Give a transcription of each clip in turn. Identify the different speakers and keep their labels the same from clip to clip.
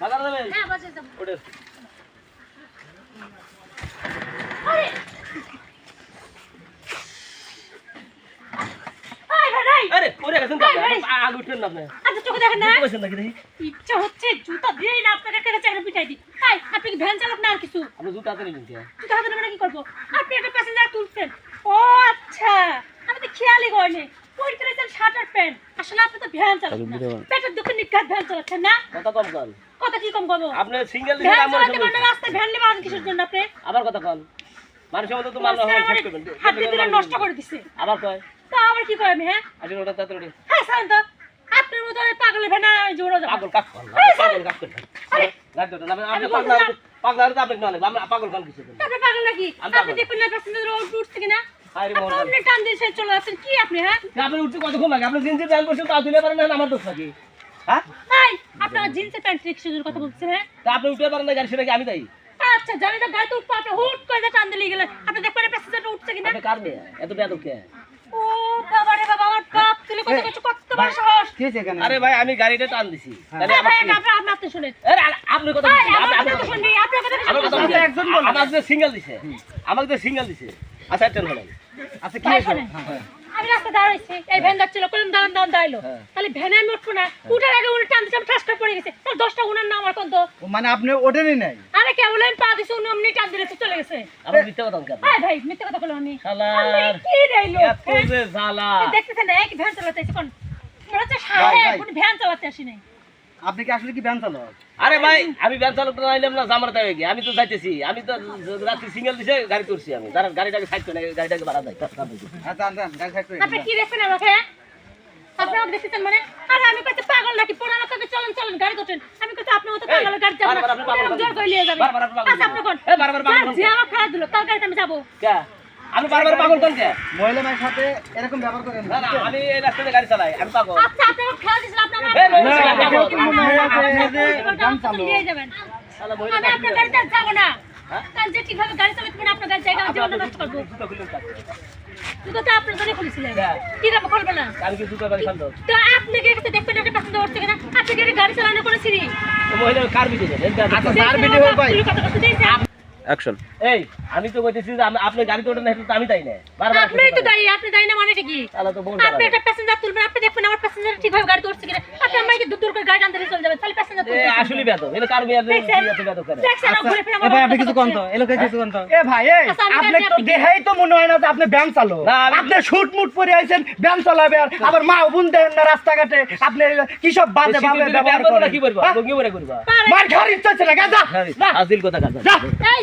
Speaker 1: বাজার যাবেন?
Speaker 2: হ্যাঁ বাজার যাব।
Speaker 1: ওঠে
Speaker 2: আরে! আয় ভাই নাই
Speaker 1: আরে পরে গেছেন তো
Speaker 2: এই, এই।
Speaker 1: আগ উঠবেন না আপনি।
Speaker 2: আপনি চোখে দেখেন না?
Speaker 1: বুঝতে নাকি দেখি?
Speaker 2: ইচ্ছা হচ্ছে জুতা দিয়ে না আপনাকে কেটে চাকরি পিটাই দিই। তাই আপনি কি ভ্যান চালক না আর কিছু?
Speaker 1: আপনি জুতা হাতে কে
Speaker 2: জুতা হাতে নেবেন কি করব? আপনি একটা প্যাসেঞ্জার তুলছেন। ও আচ্ছা। আমি তো খেয়ালই করিনি। পরে করেছেন শার্ট আর প্যান্ট। আসলে আপনি তো ভ্যান চালাচ্ছেন পেটের দুঃখে নিঘাত ভ্যান চালাচ্ছেন না?
Speaker 1: কথা কম কন
Speaker 2: কথা কি কম করব
Speaker 1: আপনি সিঙ্গেল
Speaker 2: ভ্যান
Speaker 1: আমার
Speaker 2: চালাতে রাস্তায় ভ্যান নেবেন কিসের জন্য আপনি?
Speaker 1: আবার কথা কন মানুষের মতো তো মামলা হয় শেষ করবেন।
Speaker 2: হাত দিয়ে দিলে নষ্ট করে দিছে।
Speaker 1: আবার কয়?
Speaker 2: তা আবার কি করে আমি হ্যাঁ?
Speaker 1: আসলে ওটা তাতে ওঠে।
Speaker 2: হ্যাঁ সারেন তো আপনার মতো ওই পাগলের জোড়ো যাব।
Speaker 1: পাগল
Speaker 2: আরে।
Speaker 1: আপনি আপনি আমরা কিছু
Speaker 2: আপনি নাকি? আপনি দেখুন না উঠছে আপনি টান দিয়ে সে চলে যাচ্ছেন কি আপনি হ্যাঁ?
Speaker 1: আপনি উঠতে কতক্ষণ লাগে? আপনি জিন্সের প্যান্ট পরছেন তা তুলে পারেন না আমার দোষ নাকি? হ্যাঁ?
Speaker 2: তাই জিন্সের প্যান্ট রিক্সার কথা বলছেন হ্যাঁ?
Speaker 1: তা আপনি উঠতে পারেন না গাড়ি সেটা কি আমি তাই
Speaker 2: আচ্ছা জানি তো গাড়িতে উঠবো আপনি হুট করে টান দিয়ে গেলেন। আপনি দেখবেন প্যাসেঞ্জারটা উঠছে কিনা।
Speaker 1: আপনি কার মেয়ে? এত বেয়াদব কে
Speaker 2: ও বাবা রে বাবা আমার বাপ তুলে কত কিছু কত বড় সাহস।
Speaker 3: কি হয়েছে এখানে?
Speaker 1: আরে ভাই আমি গাড়িটা টান দিছি। তাহলে
Speaker 2: হ্যাঁ? আপনি শুনেন।
Speaker 1: আরে, কথা
Speaker 2: কথা
Speaker 1: কথা।
Speaker 3: একজন বলুন।
Speaker 1: আমাকে যে সিঙ্গেল দিছে। আমাকে সিঙ্গেল দিছে। আচ্ছা
Speaker 3: আচ্ছা কি
Speaker 2: ভাই
Speaker 3: হয়েছে?
Speaker 2: শোনেন আমি রাস্তা দাঁড়াইছি এই ভ্যান যাচ্ছিল কোন দাঁড়ান দাঁড়ান দাঁড়াইলো।
Speaker 1: হ্যাঁ।
Speaker 2: তাহলে ভ্যানে আমি উঠবো না উঠার আগে উনি টান দিচ্ছে আমি পড়ে গেছে। তার দশটা উনার নাম আর কোন
Speaker 3: মানে আপনি ওঠেনি নাই?
Speaker 2: আরে কেবল আমি পা দিছি উনি অমনি টান দিলে চলে গেছে।
Speaker 1: আমার মিথ্যা কথা কেন
Speaker 2: হ্যাঁ ভাই মিথ্যে কথা বললাম আমি।
Speaker 1: শালার।
Speaker 2: কি রে
Speaker 1: এত
Speaker 2: হ্যাঁ?
Speaker 1: যে জ্বালা।
Speaker 2: দেখতেছেন এক ভ্যান চালাতে এসে কোন মনে হচ্ছে সাহেব উনি ভ্যান চালাতে আসি নাই
Speaker 3: আপনি কি আসলে কি ব্যান চালক?
Speaker 1: আরে ভাই আমি ব্যান চালক নাইলাম না জামার তাই গিয়ে। আমি তো যাইতেছি আমি তো রাত্রি সিঙ্গেল দিছে গাড়ি করছি আমি। তার গাড়িটাকে সাইড করে গাড়িটাকে বাড়া দেয়।
Speaker 3: আচ্ছা আনতে গাড়ি সাইড করে।
Speaker 2: আপনি কি দেখছেন আমাকে? আপনি আমাকে দেখতেছেন মানে? আরে আমি কইতে পাগল নাকি? পুরানো কাকে? চলেন চলেন গাড়ি তোটেন আমি কইতে আপনি মতো পাগল গাড়ি যাবেন
Speaker 1: বারবার আপনি পাগল
Speaker 2: না জোর করে নিয়ে যাবেন।
Speaker 1: বারবার আপনি পাগল
Speaker 2: আচ্ছা
Speaker 1: এ, বারবার পাগল?
Speaker 2: যে আমার খারাপ দিল তার গাড়িতে আমি যাব।
Speaker 1: কে? আমি বারবার পাগল কোন কে
Speaker 3: মহিলা মায়ের সাথে এরকম ব্যবহার করেন
Speaker 1: না। না আমি এই রাস্তাতে গাড়ি চালাই আমি পাগল।
Speaker 2: আচ্ছা আপনি আমার খেয়াল দিয়েছিলেন আপনি আমার
Speaker 1: এ, না,
Speaker 3: না,
Speaker 1: না,
Speaker 3: কেউ তো
Speaker 1: না,
Speaker 3: যে এই যে
Speaker 2: গান চালু। নিয়ে যাবেন। আমি আপনার গাড়িতে যাব না।
Speaker 1: হ্যাঁ?
Speaker 2: কারণ যে ঠিকভাবে গাড়ি চালাতে পারেন আপনার গাড়ি জায়গা জীবনটা নষ্ট করব।
Speaker 1: জুতো
Speaker 2: তো আপনার জন্য খুলেছিলেন
Speaker 1: হ্যাঁ।
Speaker 2: কি রকম করবে না।
Speaker 1: আমি কি জুতো বাড়ি খান্দ
Speaker 2: তো আপনি কি একটা দেখবেন একটা পছন্দ করছে কিনা? আপনি গাড়ি চালানো করেছি।
Speaker 1: মহিলা কার বিটে
Speaker 3: আচ্ছা তার ভিডিও ভাই।
Speaker 4: অ্যাকশন
Speaker 1: এই আমি তো কইতেছি যে আপনি গাড়িতে ওঠেন না আমি তাই না বারবার
Speaker 2: আপনি তো দাঁড়িয়ে আপনি দাঁড়িয়ে না মানে কি?
Speaker 1: তাহলে তো বল
Speaker 2: আপনি একটা প্যাসেঞ্জার তুলবেন আপনি দেখবেন আমার প্যাসেঞ্জার ঠিকভাবে গাড়ি কিনা। আপনি আমাকে দূর দূর করে গাড়ি টানতে চলে যাবেন তাহলে প্যাসেঞ্জার
Speaker 1: এ আসলে বেয়াদব। এটা কার? এত বেয়াদব করে
Speaker 3: আচ্ছা এ ভাই আপনি কিছু। কোন তো কিছু কোন তো।
Speaker 5: এ ভাই এই
Speaker 2: আচ্ছা,
Speaker 5: আপনি তো দেখাই তো মনে হয় না যে আপনি ব্যান চালো।
Speaker 1: না,
Speaker 5: আপনি শুট মুট পরে আইছেন ব্যান চালাবে আর আবার মা বোন দেন না রাস্তাঘাটে আপনি কি সব বাজে ভাবে ব্যবহার করেন?
Speaker 1: কি করবা? লঙ্গি পরে করবা
Speaker 5: মার খাওয়ার ইচ্ছা ছিল গা যা যা,
Speaker 1: কথা কাজ
Speaker 5: যা
Speaker 2: এই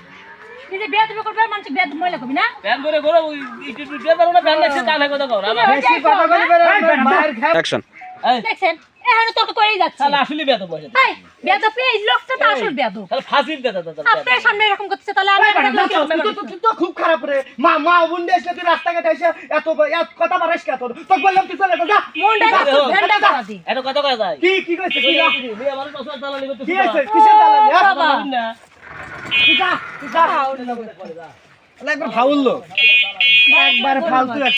Speaker 2: নিজে বিয়া দেবে করবে মানুষ বিয়া মহিলা কবি না
Speaker 1: প্যান করে করো ইটি ইটি দিয়ে না প্যান লাগছে কানে কথা কও আমার
Speaker 3: বেশি কথা বলবেন মায়ের খায়
Speaker 4: অ্যাকশন
Speaker 1: এই
Speaker 2: দেখছেন এখন তর্ক করেই যাচ্ছে
Speaker 1: শালা আসলে বেয়াদব বসে
Speaker 2: ভাই বিয়া তো এই লোকটা তো আসল তো
Speaker 1: তাহলে ফাঁসির দে দাদা
Speaker 2: আপনার সামনে এরকম করতেছে তাহলে আমি
Speaker 5: তুই তো- তো খুব খারাপ রে মা মা বোন এসে তুই রাস্তাঘাটে এসে এত এত কথা বাড়াইস কে তোর তোকে বললাম তুই চলে যা,
Speaker 2: একটু
Speaker 1: যা,
Speaker 2: ভেন্ডা। করা দি
Speaker 1: এটা কথা কয় যায়
Speaker 5: কি কি কইছে কি
Speaker 1: মানুষ পছন্দ দালালি করতে
Speaker 5: কি হয়েছে কিসের দালালি হ্যাঁ?
Speaker 2: বাবা।
Speaker 5: একবার ফাউল লোক একবার ফালতু